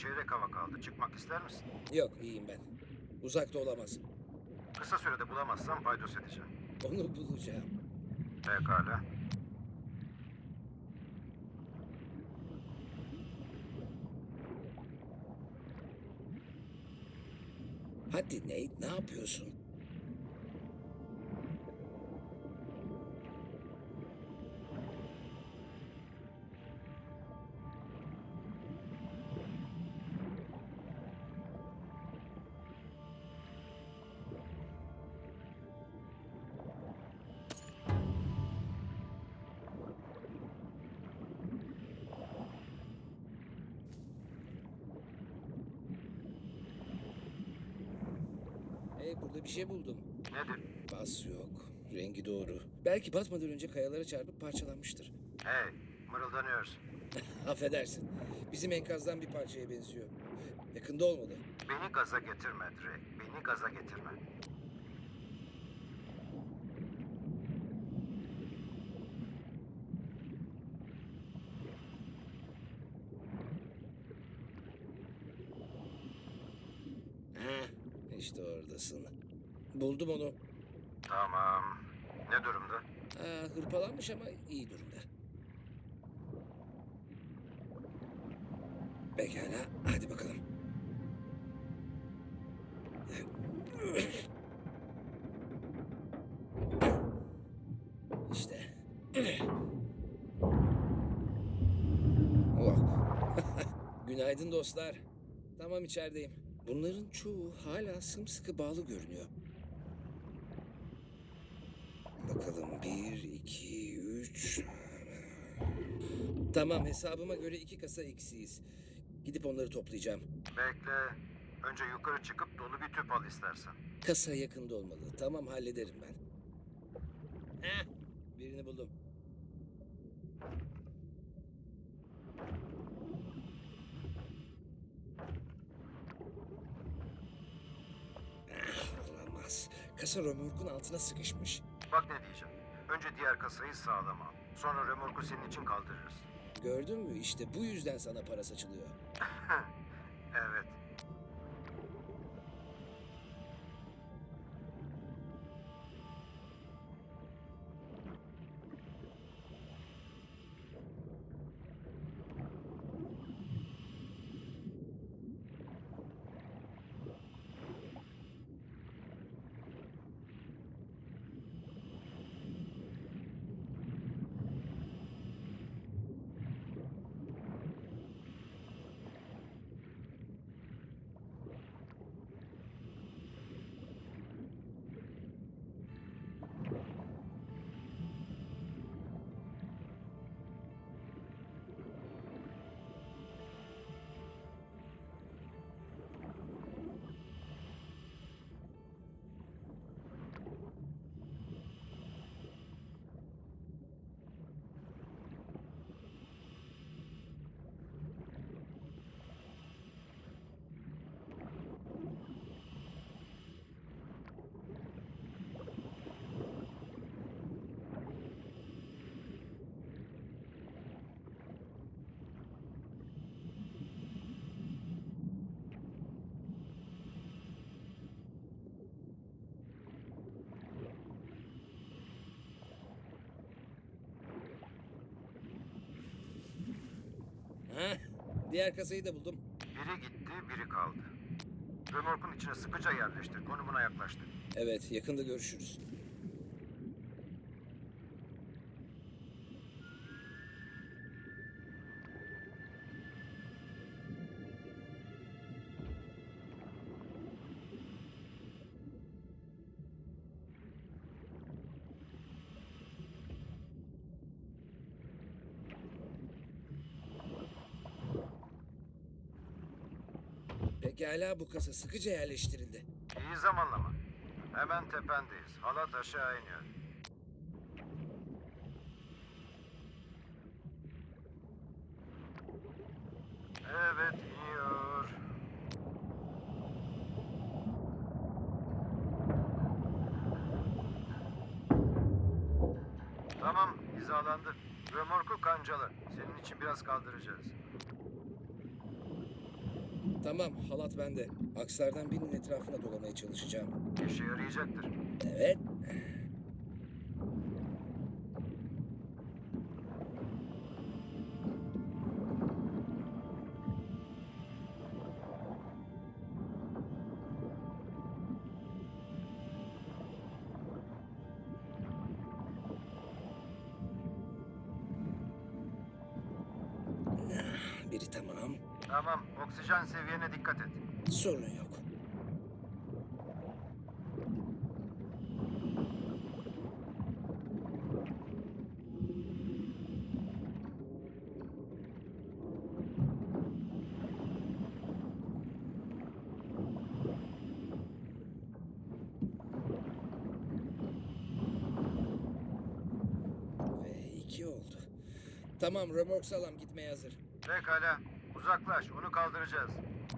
çeyrek hava kaldı. Çıkmak ister misin? Yok iyiyim ben. Uzakta olamaz. Kısa sürede bulamazsam paydos edeceğim. Onu bulacağım. Pekala. Hadi Nate ne yapıyorsun? Burada bir şey buldum. Nedir? Bas yok. Rengi doğru. Belki batmadan önce kayalara çarpıp parçalanmıştır. Hey, mırıldanıyorsun. Affedersin. Bizim enkazdan bir parçaya benziyor. Yakında olmalı. Beni gaza getirme Drake. Beni gaza getirme. Ha, işte oradasın. Buldum onu. Tamam. Ne durumda? Aa, hırpalanmış ama iyi durumda. Pekala, hadi bakalım. İşte. Oh. Günaydın dostlar. Tamam içerideyim. Bunların çoğu hala sımsıkı bağlı görünüyor. Bakalım bir, iki, üç. Tamam hesabıma göre iki kasa eksiyiz. Gidip onları toplayacağım. Bekle. Önce yukarı çıkıp dolu bir tüp al istersen. Kasa yakında olmalı. Tamam hallederim ben. Heh, birini buldum. Ah, olamaz. Kasa römorkun altına sıkışmış. Bak ne diyeceğim. Önce diğer kasayı sağlam al. Sonra remorku senin için kaldırırız. Gördün mü? İşte bu yüzden sana para saçılıyor. Diğer kasayı da buldum. Biri gitti, biri kaldı. Römorkun içine sıkıca yerleştir. Konumuna yaklaştı. Evet, yakında görüşürüz. Pekala bu kasa sıkıca yerleştirildi. İyi zamanlama. Hemen tependeyiz. Halat aşağı iniyor. Evet iniyor. Tamam hizalandı. Römorku kancalı. Senin için biraz kaldıracağız. Tamam, halat bende. Akslardan birinin etrafına dolamaya çalışacağım. İşe yarayacaktır. Evet. Biri tamam. Tamam, oksijen seviyene dikkat et. Sorun yok. Ve iki oldu. Tamam, römork salam gitmeye hazır. Pekala, uzaklaş, onu kaldıracağız.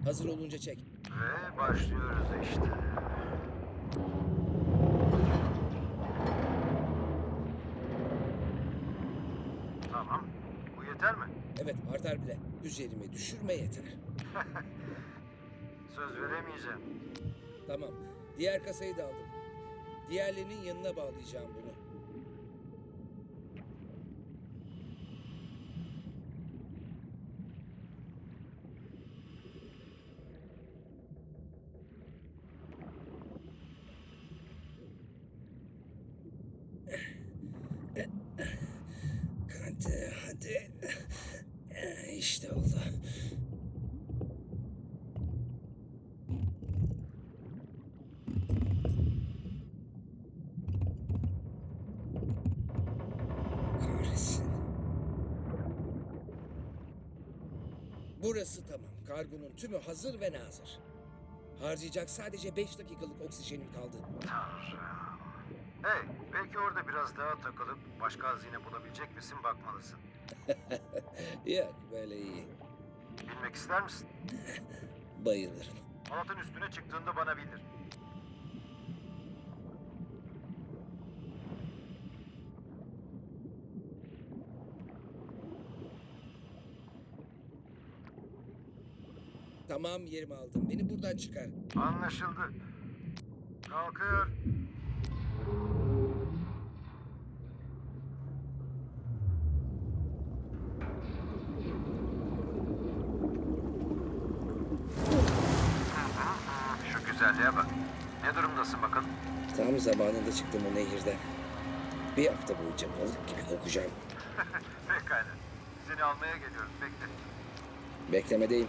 Hazır olunca çek. Ve başlıyoruz işte. Tamam, bu yeter mi? Evet, artar bile. Üzerime düşürme yeter. Söz veremeyeceğim. Tamam. Diğer kasayı da aldım. Diğerlerinin yanına bağlayacağım bunu. Burası tamam. Kargonun tümü hazır ve nazır. Harcayacak sadece 5 dakikalık oksijenim kaldı. Tanrım. Hey, belki orada biraz daha takılıp başka hazine bulabilecek misin bakmalısın. Yok böyle iyi. Bilmek ister misin? Bayılırım. Halatın üstüne çıktığında bana bildir. Tamam yerimi aldım. Beni buradan çıkar. Anlaşıldı. Kalkıyor. Şu güzelliğe bak. Ne durumdasın bakalım? Tam zamanında çıktım o nehirden. Bir hafta boyunca balık gibi kokacağım. Pekala. Seni almaya geliyoruz. Bekle. Beklemedeyim.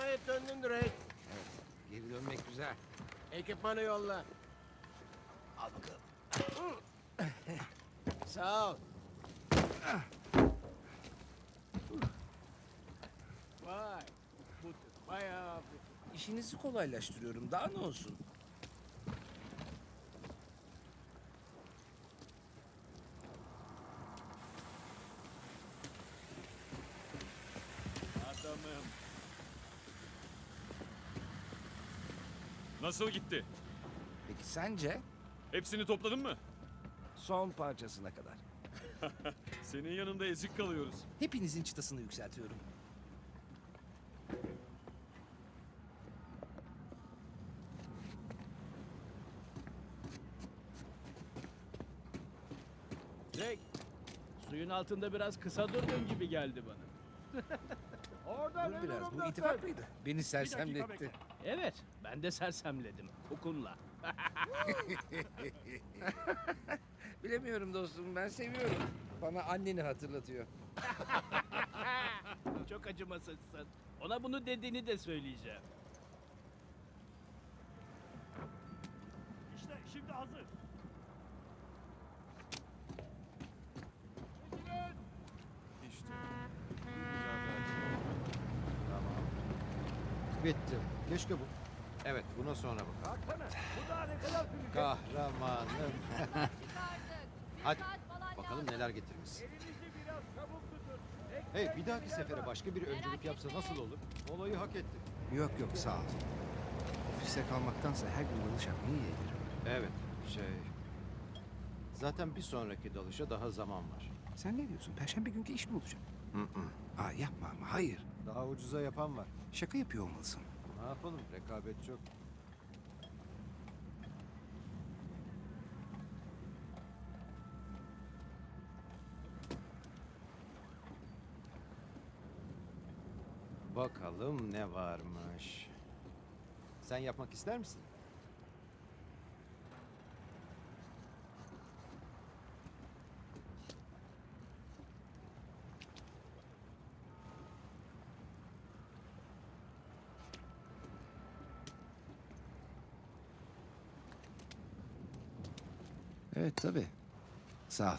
Nihayet döndün Drake. Geri dönmek güzel. Ekipmanı yolla. Al bakalım. Sağ ol. Vay. Bu bayağı hafif. İşinizi kolaylaştırıyorum. Daha ne olsun? Adamım. Nasıl gitti? Peki sence Hepsini topladın mı? son parçasına kadar? Senin yanında ezik kalıyoruz. Hepinizin çıtasını yükseltiyorum. Drake. Suyun altında biraz kısa durdun gibi geldi bana. Orada Dur biraz bu ittifak mıydı? Beni sersemletti. Evet, ben de sersemledim kokunla. Bilemiyorum dostum ben seviyorum. Bana anneni hatırlatıyor. Çok acımasızsın. Ona bunu dediğini de söyleyeceğim. İşte şimdi hazır. İşte. Bitti. Keşke bu Evet, buna sonra bak. Kahramanım. Hadi bakalım neler getirmiş. Hey, bir dahaki sefere başka bir öncülük yapsa nasıl olur? Olayı hak etti. Yok yok sağ ol. Ofiste kalmaktansa her gün dalış yapmayı yeğlerim. Evet, şey... Zaten bir sonraki dalışa daha zaman var. Sen ne diyorsun? Perşembe günkü iş mi olacak? Hı hı. Aa yapma ama hayır. Daha ucuza yapan var. Şaka yapıyor olmalısın. Ne yapalım? Rekabet çok. Bakalım ne varmış. Sen yapmak ister misin? Evet tabii. Sağ ol.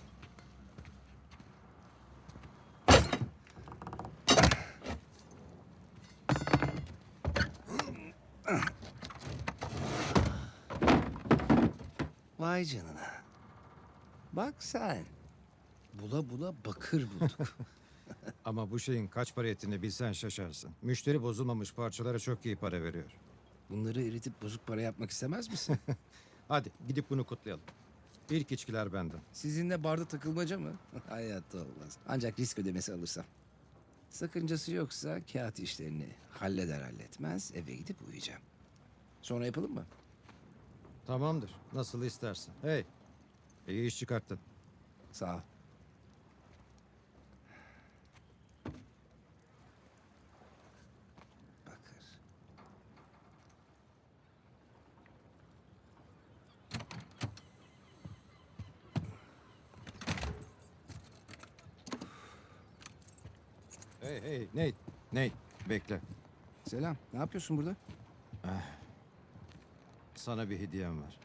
Vay canına. Bak sen. Bula bula bakır bulduk. Ama bu şeyin kaç para ettiğini bilsen şaşarsın. Müşteri bozulmamış parçalara çok iyi para veriyor. Bunları eritip bozuk para yapmak istemez misin? Hadi gidip bunu kutlayalım. İlk içkiler benden. Sizinle barda takılmaca mı? Hayatta olmaz. Ancak risk ödemesi alırsam. Sakıncası yoksa kağıt işlerini halleder halletmez eve gidip uyuyacağım. Sonra yapalım mı? Tamamdır. Nasıl istersen. Hey. İyi iş çıkarttın. Sağ ol. Hey hey Nate. Nate bekle. Selam. Ne yapıyorsun burada? Sana bir hediyem var.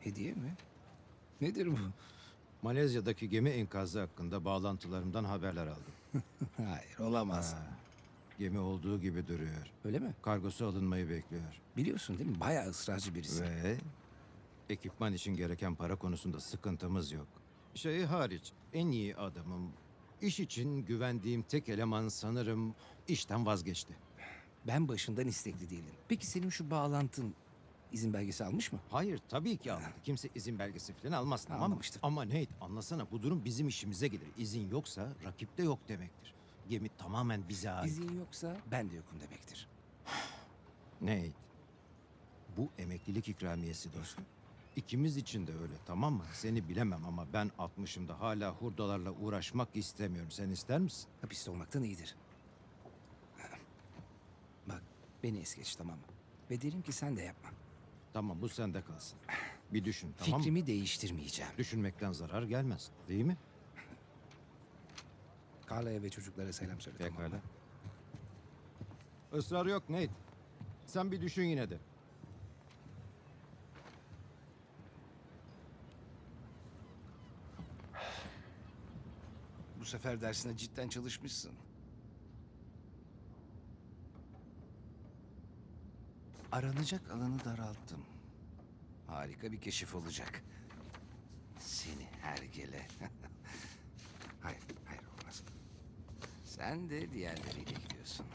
Hediye mi? Nedir bu? Malezya'daki gemi enkazı hakkında bağlantılarımdan haberler aldım. Hayır olamaz. Ha, gemi olduğu gibi duruyor. Öyle mi? Kargosu alınmayı bekliyor. Biliyorsun değil mi? Bayağı ısrarcı birisi. Ve ekipman için gereken para konusunda sıkıntımız yok. Şeyi hariç en iyi adamım. İş için güvendiğim tek eleman sanırım işten vazgeçti. Ben başından istekli değilim. Peki senin şu bağlantın izin belgesi almış mı? Hayır tabii ki almadı. Kimse izin belgesi falan almaz tamam mı? Anlamıştım. Ama Nate anlasana bu durum bizim işimize gelir. İzin yoksa rakipte yok demektir. Gemi tamamen bize ait. İzin yoksa ben de yokum demektir. Nate bu emeklilik ikramiyesi dostum. İkimiz için de öyle tamam mı? Seni bilemem ama ben 60'ımda hala hurdalarla uğraşmak istemiyorum. Sen ister misin? Hapiste olmaktan iyidir. Bak beni es geç tamam mı? Ve derim ki sen de yapma. Tamam bu sende kalsın. Bir düşün tamam mı? Fikrimi değiştirmeyeceğim. Düşünmekten zarar gelmez değil mi? Carla'ya ve çocuklara selam söyle tamam Pekala. mı? Israr yok Nate. Sen bir düşün yine de. Sefer dersine cidden çalışmışsın. Aranacak alanı daralttım. Harika bir keşif olacak. Seni hergele. hayır, hayır olmaz. Sen de diğerleriyle gidiyorsun.